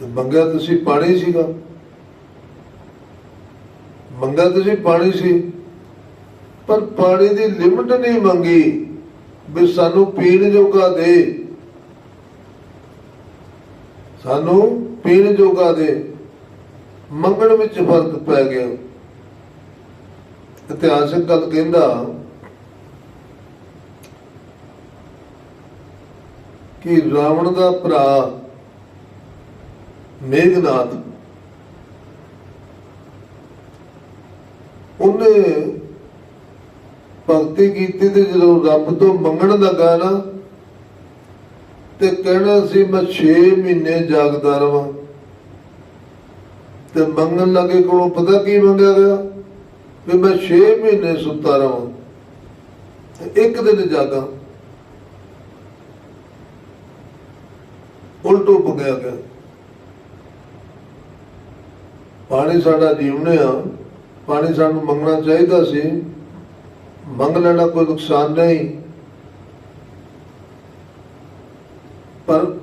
ਤੇ ਮੰਗਿਆ ਤੁਸੀਂ ਪਾਣੀ ਸੀਗਾ। ਮੰਗਿਆ ਤੁਸੀਂ ਪਾਣੀ ਸੀ, ਪਰ ਪਾਣੀ ਦੀ ਲਿਮਟ ਨਹੀਂ ਮੰਗੀ ਵੀ ਸਾਨੂੰ ਪੀਣ ਜੋਗਾ ਦੇ। ਸਾਨੂੰ ਪੀਣ ਜੋਗਾ ਦੇ। ਮੰਗਣ ਵਿੱਚ ਫ਼ਰਕ ਪੈ ਗਿਆ। ਇਤਿਹਾਸਕ ਗੱਲ ਕਹਿੰਦਾ, ਕਿ ਰਾਵਣ ਦਾ ਭਰਾ ਮੇਘਨਾਥ ਉਹਨੇ ਭਗਤੀ ਕੀਤੀ ਤੇ ਜਦੋਂ ਰੱਬ ਤੋਂ ਮੰਗਣ ਲੱਗਾ ਨਾ, ਤੇ ਕਹਿਣਾ ਸੀ, ਮੈਂ 6 ਮਹੀਨੇ ਜਾਗਦਾ ਰਵਾਂ। ਤੇ ਮੰਗਣ ਲੱਗੇ ਕੋਲੋਂ ਪਤਾ ਕੀ ਮੰਗਿਆ ਗਿਆ? ਵੀ ਮੈਂ 6 ਮਹੀਨੇ ਸੁੱਤਾ ਰਵਾਂ ਤੇ ਇੱਕ ਦਿਨ ਜਾਗਾ। ਉਲਟੋ ਪੁਗਿਆ ਗਿਆ। ਪਾਣੀ ਸਾਡਾ ਜੀਵਨ ਆ, ਪਾਣੀ ਸਾਨੂੰ ਮੰਗਣਾ ਚਾਹੀਦਾ ਸੀ। ਮੰਗ ਲੈਣਾ ਕੋਈ ਨੁਕਸਾਨ ਨਹੀਂ। ਪਰ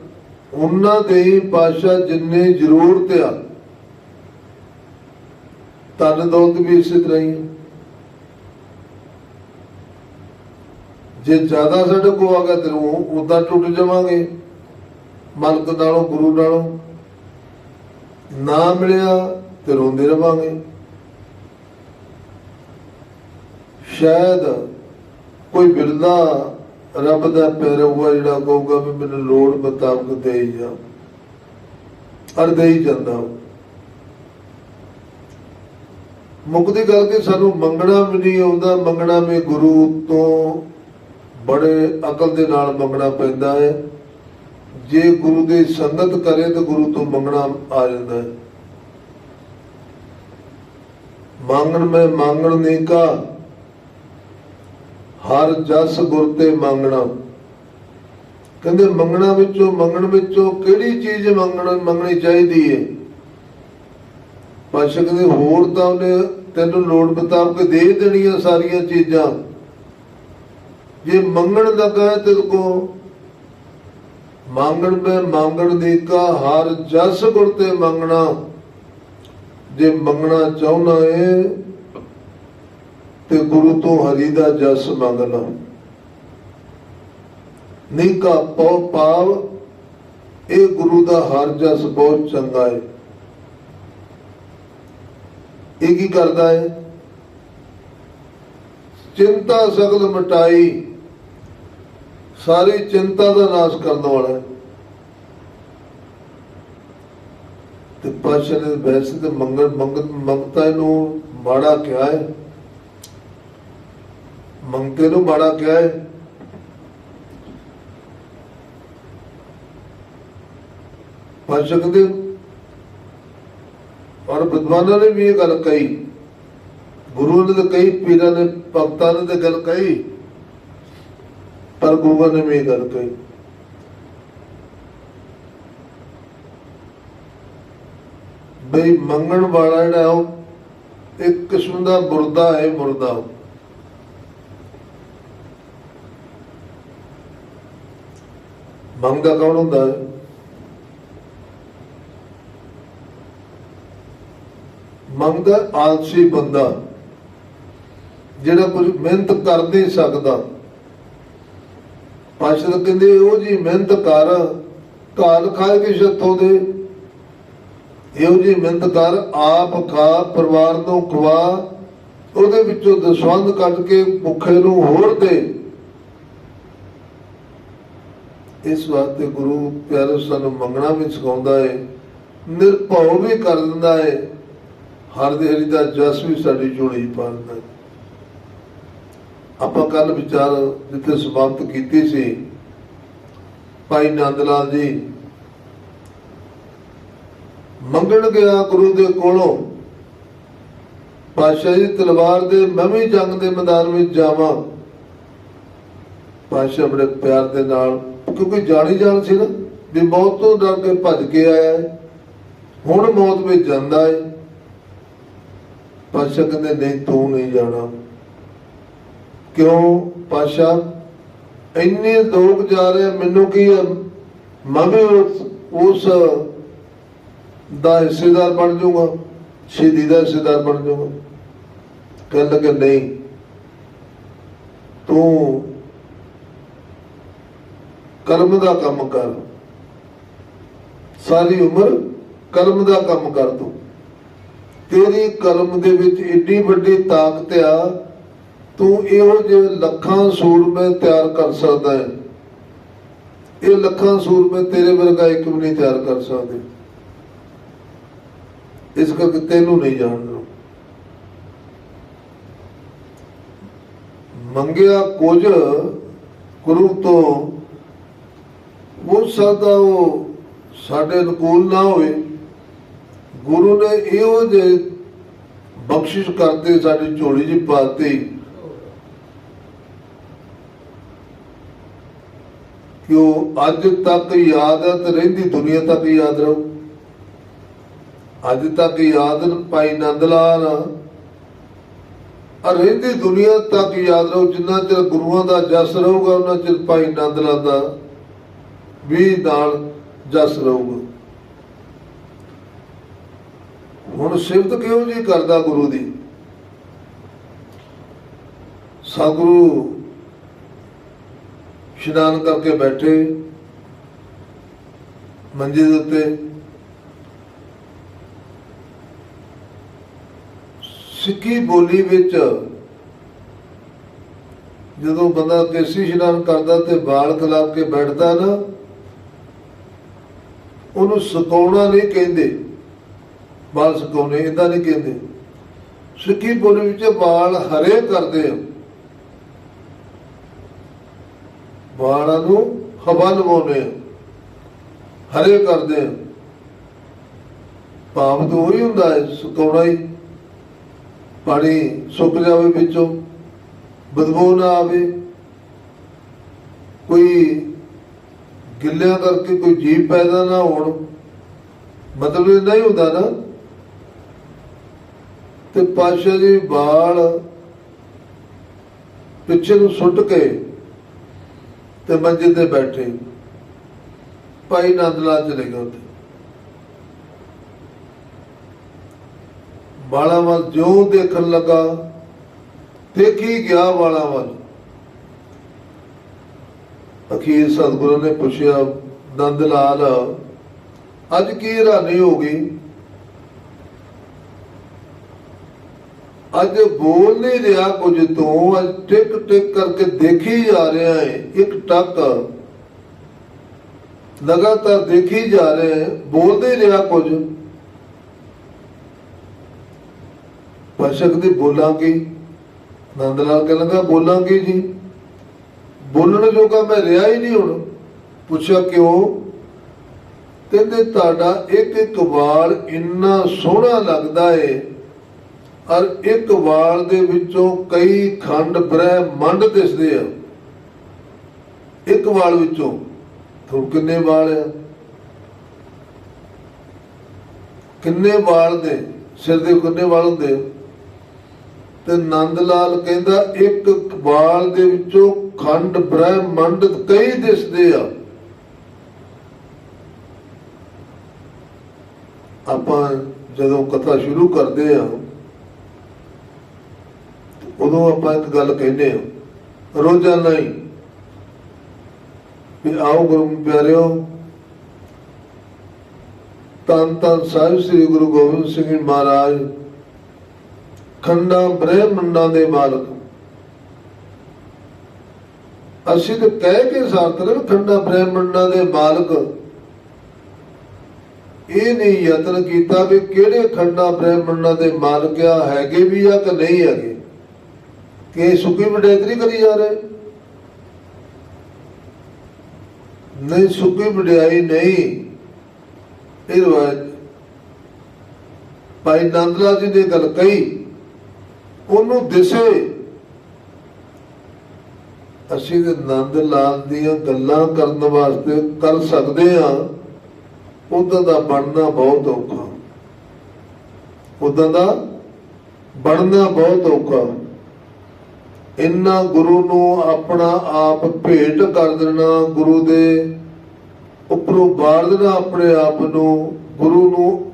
ਉਹਨਾਂ ਦੇ ਹੀ ਪਾਸ਼ਾ ਜਿੰਨੇ ਜ਼ਰੂਰਤ ਆ ਤਨ ਦੌਲਤ ਵੀ ਇਸੇ ਤਰ੍ਹਾਂ ਹੀ ਜੇ ਜ਼ਿਆਦਾ ਸਾਡੇ ਕੋ ਆ ਗਿਆ ਤੇ ਉਹ ਉਦਾਂ ਟੁੱਟ ਜਾਵਾਂਗੇ, ਮਾਲਕ ਨਾਲੋਂ, ਗੁਰੂ ਨਾਲੋਂ। ਨਾ ਮਿਲਿਆ ਤੇ ਰੋਂਦੇ ਰਵਾਂਗੇ। ਸ਼ਾਇਦ ਕੋਈ ਬਿਰਲਾ ਰੱਬ ਦਾ ਪਿਆਰਾ ਹੋਊਗਾ ਜਿਹੜਾ ਕਹੂਗਾ ਵੀ ਮੈਨੂੰ ਲੋੜ ਮੁਤਾਬਕ ਦੇਈ ਹੀ ਜਾ, ਅਰ ਦੇ ਜਾਂਦਾ। ਉਹ। ਮੁੱਕਦੀ ਗੱਲ ਕਿ ਸਾਨੂੰ ਮੰਗਣਾ ਵੀ ਨਹੀਂ ਆਉਂਦਾ, ਮੰਗਣਾ ਵੀ ਗੁਰੂ ਤੋਂ ਬੜੇ ਅਕਲ ਦੇ ਨਾਲ ਮੰਗਣਾ ਪੈਂਦਾ ਹੈ। ਜੇ ਗੁਰੂ ਦੀ ਸੰਗਤ ਕਰੇ ਤਾਂ ਗੁਰੂ ਤੋਂ ਮੰਗਣਾ ਆ ਜਾਂਦਾ ਹੈ। ਮੰਗਣ ਮੈਂ ਮੰਗਣ ਨਹੀਂ ਕਾ। ਹਰ ਜਸ ਗੁਰ ਤੇ ਮੰਗਣਾ। ਕਹਿੰਦੇ ਮੰਗਣਾ ਵਿੱਚੋਂ, ਮੰਗਣ ਵਿੱਚੋਂ ਕਿਹੜੀ ਚੀਜ਼ ਮੰਗਣ, ਮੰਗਣੀ ਚਾਹੀਦੀ ਹੈ ਪਾਸ਼ਾ ਕਹਿੰਦੇ ਹੋਰ ਤਾਂ ਉਹਨੇ ਤੈਨੂੰ ਲੋੜ ਮੁਤਾਬਕ ਦੇ ਦੇਣੀਆਂ ਸਾਰੀਆਂ ਚੀਜ਼ਾਂ। ਜੇ ਮੰਗਣ ਦਾ ਹੈ ਤੇ ਕੋ, ਮੰਗਣ ਮੈਂ ਮੰਗਣ ਦੀ ਕਾ, ਹਰ ਜਸ ਗੁਰ ਤੇ ਮੰਗਣਾ। ਜੇ ਮੰਗਣਾ ਚਾਹੁੰਦਾ ਏ, ਤੇ ਗੁਰੂ ਤੋਂ ਹਰੀ ਦਾ ਜਸ ਮੰਗਣਾ। ਨਹੀਂ ਕਾ ਪਉ ਪਾਵ, ਇਹ ਗੁਰੂ ਦਾ ਹਰ ਜਸ ਬਹੁਤ ਚੰਗਾ ਹੈ ਇਹ ਕੀ ਕਰਦਾ ਹੈ ਚਿੰਤਾ ਸਗਲ ਮਟਾਈ, ਸਾਰੀ ਚਿੰਤਾ ਦਾ ਨਾਸ਼ ਕਰਨ ਵਾਲਾ ਹੈ ਤੇ ਪਾਸ਼ਾ ਨੇ ਵੈਸੇ ਤੇ ਮੰਗਲ ਮੰਗਤ ਮੰਗਤਾ ਨੂੰ ਮਾੜਾ ਕਿਹਾ ਹੈ। ਮੰਗਤੇ ਨੂੰ ਮਾੜਾ ਕਿਹਾ ਹੈ। ਪਾਸ਼ਾ ਕਹਿੰਦੇ ਔਰ ਵਿਦਵਾਨਾਂ ਨੇ ਵੀ ਇਹ ਗੱਲ ਕਹੀ। ਗੁਰੂ ਨੇ ਤਾਂ ਕਹੀ, ਪੀਰਾਂ ਨੇ, ਭਗਤਾਂ ਨੇ ਤਾਂ ਗੱਲ ਕਹੀ। ਪਰ ਗੁਰੂ ਨੇ ਵੀ ਇਹ ਗੱਲ ਕਹੀ। ਬਈ ਮੰਗਣ ਵਾਲਾ ਜਿਹੜਾ ਉਹ, ਇੱਕ ਕਿਸਮ ਦਾ ਮੁਰਦਾ ਹੈ, ਬੁਰਦਾ ਮੰਗਦਾ ਕੌਣ ਹੁੰਦਾ ਹੈ? ਮੰਗਦਾ ਆਲਸੀ ਬੰਦਾ, ਜਿਹੜਾ ਕੁਝ ਮਿਹਨਤ ਕਰ ਨਹੀਂ ਸਕਦਾ। ਪਾਸ਼ਾ ਕਹਿੰਦੇ, ਉਹ ਜੀ ਮਿਹਨਤ ਕਰ ਕਾਲ ਖਾਏ ਕੇ ਛੱਥੋਂ ਦੇ? ਇਹੋ ਜੀ ਮਿਹਨਤ ਕਰ, ਆਪ ਖਾ, ਪਰਿਵਾਰ ਨੂੰ ਖਵਾ, ਉਹਦੇ ਵਿੱਚੋਂ ਦਸਵੰਦ ਕੱਢ ਕੇ ਭੁੱਖੇ ਨੂੰ ਹੋਰ ਦੇ। ਇਸ ਵਾਸਤੇ ਗੁਰੂ ਪਿਆਰੇ ਸਾਨੂੰ ਮੰਗਣਾ ਵੀ ਸਿਖਾਉਂਦਾ ਹੈ ਨਿਰਭਉ ਵੀ ਕਰ ਦਿੰਦਾ ਹੈ ਹਰ ਦੇ ਹਰੀ ਦਾ ਜਸ ਵੀ ਸਾਡੀ ਝੋਲੀ ਪਾ ਦਿੰਦਾ ਹੈ ਆਪਾਂ ਕੱਲ ਵਿਚਾਰ ਜਿੱਥੇ ਸਮਾਪਤ ਕੀਤੀ ਸੀ, ਭਾਈ ਨੰਦ ਲਾਲ ਜੀ ਮੰਗਣ ਗਿਆ ਗੁਰੂ ਦੇ ਕੋਲੋਂ। ਪਾਸ਼ਾ ਜੀ ਤਲਵਾਰ ਦੇ, ਮੈਂ ਵੀ ਜੰਗ ਦੇ ਮੈਦਾਨ ਵਿੱਚ ਜਾਵਾਂ। ਪਾਸ਼ਾ ਬੜੇ ਪਿਆਰ ਦੇ ਨਾਲ, ਕਿਉਂਕਿ ਜਾਣੀ ਜਾਣ ਸੀ ਨਾ, ਵੀ ਮੌਤ ਤੋਂ ਡਰ ਕੇ ਭੱਜ ਕੇ ਆਇਆ ਹੈ। ਹੁਣ ਮੌਤ ਵਿੱਚ ਜਾਂਦਾ ਹੈ। ਪਾਸ਼ਾ ਕਹਿੰਦੇ, ਨਹੀਂ, ਤੂੰ ਨਹੀਂ ਜਾਣਾ। ਕਿਉਂ? ਪਾਸ਼ਾ ਇੰਨੇ ਲੋਕ ਜਾ ਰਹੇ ਮੈਨੂੰ ਕੀ ਹੈ? ਮੈਂ ਵੀ ਉਸ ਦਾ ਹਿੱਸੇਦਾਰ ਬਣ ਜਾਊਗਾ, ਸ਼ਹੀਦੀ ਦਾ ਹਿੱਸੇਦਾਰ ਬਣ ਜਾਊਗਾ। ਕਹਿਣ ਲੱਗੇ, ਨਹੀਂ, ਤੂੰ ਕਰਮ ਦਾ ਕੰਮ ਕਰ। ਸਾਰੀ ਉਮਰ ਕਰਮ ਦਾ ਕੰਮ ਕਰ ਤੂੰ। ਤੇਰੀ ਕਰਮ ਦੇ ਵਿੱਚ ਏਡੀ ਵੱਡੀ ਤਾਕਤ ਆ, ਤੂੰ ਇਹੋ ਜਿਹੇ ਲੱਖਾਂ ਸੂਰਮੇ ਤਿਆਰ ਕਰ ਸਕਦਾ ਹੈ। ਇਹ ਲੱਖਾਂ ਸੂਰਮੇ ਤੇਰੇ ਵਰਗਾ ਇੱਕ ਵੀ ਨਹੀਂ ਤਿਆਰ ਕਰ ਸਕਦੇ। ਇਸ ਕਰਕੇ ਤੈਨੂੰ ਨਹੀਂ ਜਾਣਦਾ। ਮੰਗਿਆ ਕੁਝ ਗੁਰੂ ਤੋਂ ਉਹ ਸਕਦਾ ਉਹ ਸਾਡੇ ਅਨੁਕੂਲ ਨਾ ਹੋਵੇ ਗੁਰੂ ਨੇ ਇਹੋ ਜੇ ਬਖਸ਼ਿਸ਼ ਕਰਦੇ ਸਾਡੀ ਝੋਲੀ 'ਚ ਪਾਤੀ। ਕਿ ਉਹ ਅੱਜ ਤੱਕ ਯਾਦ ਹੈ ਤੇ ਰਹਿੰਦੀ ਦੁਨੀਆ ਤੱਕ ਯਾਦ ਰਹੂ। ਅੱਜ ਤੱਕ ਯਾਦ ਭਾਈ ਨੰਦ ਲਾਲ ਆ ਰਹਿੰਦੀ ਦੁਨੀਆ ਤੱਕ ਯਾਦ ਰਹੂ, ਜਿੰਨਾ ਚਿਰ ਗੁਰੂਆਂ ਦਾ ਜਸ ਰਹੂਗਾ ਉਹਨਾਂ ਚਿਰ ਭਾਈ ਨੰਦ ਲਾਲ ਦਾ ਵੀ ਨਾਲ ਜਸ ਰਹੂਗਾ। ਹੁਣ ਸਿਫਤ ਕਿਉਂ ਜੀ ਕਰਦਾ ਗੁਰੂ ਦੀ? ਸਤਿਗੁਰੂ ਇਸ਼ਨਾਨ ਕਰਕੇ ਬੈਠੇ, ਮੰਜੇ ਦੇ ਉੱਤੇ ਸਿੱਖੀ ਬੋਲੀ ਵਿੱਚ ਜਦੋਂ ਬੰਦਾ ਦੇਸੀ ਇਸ਼ਨਾਨ ਕਰਦਾ ਤੇ ਵਾਲ ਖਿਲਾਫ ਕੇ ਬੈਠਦਾ ਨਾ, ਉਹਨੂੰ ਸੁਕਾਉਣਾ ਨਹੀਂ ਕਹਿੰਦੇ। ਵਾਲ ਸੁਕਾਉਣੇ ਇਦਾਂ ਨਹੀਂ ਕਹਿੰਦੇ। ਸਿੱਖੀ ਬੋਲੀ ਵਿੱਚ ਵਾਲ ਹਰੇ ਕਰਦੇ ਆ। ਵਾਲਾਂ ਨੂੰ ਹਵਾ ਲਵਾਉਂਦੇ ਆ। ਹਰੇ ਕਰਦੇ ਆ। ਭਾਵ ਤਾਂ ਉਹੀ ਹੁੰਦਾ ਹੈ ਸੁਕਾਉਣਾ ਹੀ। ਪਾਣੀ ਸੁੱਕ ਜਾਵੇ ਵਿੱਚੋਂ, ਬਦਬੂ ਨਾ ਆਵੇ। ਕੋਈ ਗਿੱਲਿਆਂ ਕਰਕੇ ਕੋਈ ਜੀਵ ਪੈਦਾ ਨਾ ਹੋਣ, ਮਤਲਬ ਇਹ ਨਹੀਂ ਹੁੰਦਾ ਨਾ। ਤੇ ਪਾਸ਼ਾ ਜੀ ਬਾਲ ਪਿੱਛੇ ਨੂੰ ਸੁੱਟ ਕੇ ਤੇ ਮੰਜੇ ਤੇ ਬੈਠੇ। ਭਾਈ ਨੰਦ ਲਾਲ ਚਲੇ ਗਏ ਉੱਥੇ। ਬਾਲਾਂ ਵੱਲ ਜਿਉਂ ਦੇਖਣ ਲੱਗਾ, ਦੇਖੀ ਗਿਆ ਬਾਲਾਂ ਵੱਲ। ਅਖੀਰ ਸਤਿਗੁਰੂ ਨੇ ਪੁੱਛਿਆ ਨੰਦ ਲਾਲ ਅੱਜ ਕੀ ਹੈਰਾਨੀ ਹੋ ਗਈ? ਅੱਜ ਬੋਲ ਨਹੀਂ ਰਿਹਾ ਕੁਝ ਤੂੰ, ਅੱਜ ਟਿਕ ਟਿਕ ਕਰਕੇ ਦੇਖੀ ਜਾ ਰਿਹਾ ਹੈ ਇੱਕ ਟੱਕ। ਲਗਾਤਾਰ ਦੇਖੀ ਜਾ ਰਿਹਾ ਹੈ ਬੋਲ ਨਹੀਂ ਰਿਹਾ ਕੁਝ। ਪਛਕ ਦੀ ਬੋਲਾਂਗੇ। ਨੰਦ ਲਾਲ ਕਹਿਣ ਲੱਗਾ ਬੋਲਾਂਗੇ ਜੀ। ਬੋਲਣ ਜੋਗਾ ਮੈਂ ਰਿਹਾ ਹੀ ਨਹੀਂ ਹੁਣ। ਪੁੱਛਿਆ ਕਿਉਂ? ਕਹਿੰਦੇ, ਤੁਹਾਡਾ ਇੱਕ ਇੱਕ ਵਾਲ ਇੰਨਾ ਸੋਹਣਾ ਲੱਗਦਾ ਏ। ਔਰ ਇੱਕ ਵਾਲ ਦੇ ਵਿੱਚੋਂ ਕਈ ਖੰਡ ਬ੍ਰਹਿਮੰਡ ਦਿਸਦੇ ਆ। ਇੱਕ ਵਾਲ ਵਿੱਚੋਂ। ਤੁਹਾਨੂੰ ਕਿੰਨੇ ਵਾਲ ਆ? ਕਿੰਨੇ ਵਾਲ ਨੇ ਸਿਰ ਦੇ ਕਿੰਨੇ ਵਾਲ ਹੁੰਦੇ ਆ? ਤੇ ਨੰਦ ਲਾਲ ਕਹਿੰਦਾ, ਇੱਕ ਵਾਲ ਦੇ ਵਿੱਚੋਂ ਖੰਡ, ਬ੍ਰਹਿਮੰਡ ਕਈ ਦਿਸਦੇ ਆ। ਆਪਾਂ ਜਦੋਂ ਕਥਾ ਸ਼ੁਰੂ ਕਰਦੇ ਆ, ਉਦੋਂ ਆਪਾਂ ਇੱਕ ਗੱਲ ਕਹਿੰਦੇ ਆ ਰੋਜ਼ਾਨਾ ਹੀ ਵੀ ਆਓ ਗੁਰੂ ਪਿਆਰਿਓ ਤਨ ਤਨ ਸਾਹਿਬ ਸ੍ਰੀ ਗੁਰੂ ਗੋਬਿੰਦ ਸਿੰਘ ਜੀ ਮਹਾਰਾਜ ਖੰਡਾਂ ਬ੍ਰਹਮੰਡਾਂ ਦੇ ਮਾਲਕ। ਅਸੀਂ ਤਾਂ ਕਹਿ ਕੇ ਸਾਰਤ ਖੰਡਾ ਖੰਡਾਂ ਬ੍ਰਹਮੰਡਾਂ ਦੇ ਮਾਲਕ। ਇਹ ਨਹੀਂ ਯਤਨ ਕੀਤਾ ਵੀ ਕਿਹੜੇ ਖੰਡਾਂ ਬ੍ਰਹਮੰਡਾਂ ਦੇ ਮਾਲਕ ਆ, ਹੈਗੇ ਵੀ ਆ ਕਿ ਨਹੀਂ ਹੈਗੇ। ਕਿ ਸੁਖੀ ਵਡੇਤਰੀ ਕਰੀ ਜਾ ਰਹੇ। ਨਹੀਂ ਸੁਖੀ ਵਡਿਆਈ ਨਹੀਂ। ਇਹ ਰਵਾਇਤ ਭਾਈ ਨੰਦਲਾ ਜੀ ਨੇ ਗੱਲ ਕਹੀ। ਉਹਨੂੰ ਦਿਸੇ। ਅਸੀਂ ਤੇ ਨੰਦ ਲਾਲ ਦੀਆਂ ਗੱਲਾਂ ਕਰਨ ਵਾਸਤੇ ਕਰ ਸਕਦੇ ਆ ਉਦਾਂ ਦਾ ਬਣਨਾ ਬਹੁਤ ਔਖਾ। ਉਦਾਂ ਦਾ ਬਣਨਾ ਬਹੁਤ ਔਖਾ। ਇੰਨਾ ਗੁਰੂ ਨੂੰ ਆਪਣਾ ਆਪ ਭੇਟ ਕਰ ਦੇਣਾ ਗੁਰੂ ਦੇ ਉੱਪਰੋਂ ਬਾੜ ਦੇਣਾ ਆਪਣੇ ਆਪ ਨੂੰ, ਗੁਰੂ ਨੂੰ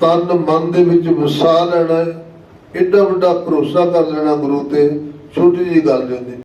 ਤਨ ਮਨ ਦੇ ਵਿੱਚ ਵਸਾ ਲੈਣਾ ਹੈ। ਏਡਾ ਵੱਡਾ ਭਰੋਸਾ ਕਰ ਲੈਣਾ ਗੁਰੂ ਤੇ ਛੋਟੀ ਜੀ ਗੱਲ ਨਹੀਂ ਹੁੰਦੀ।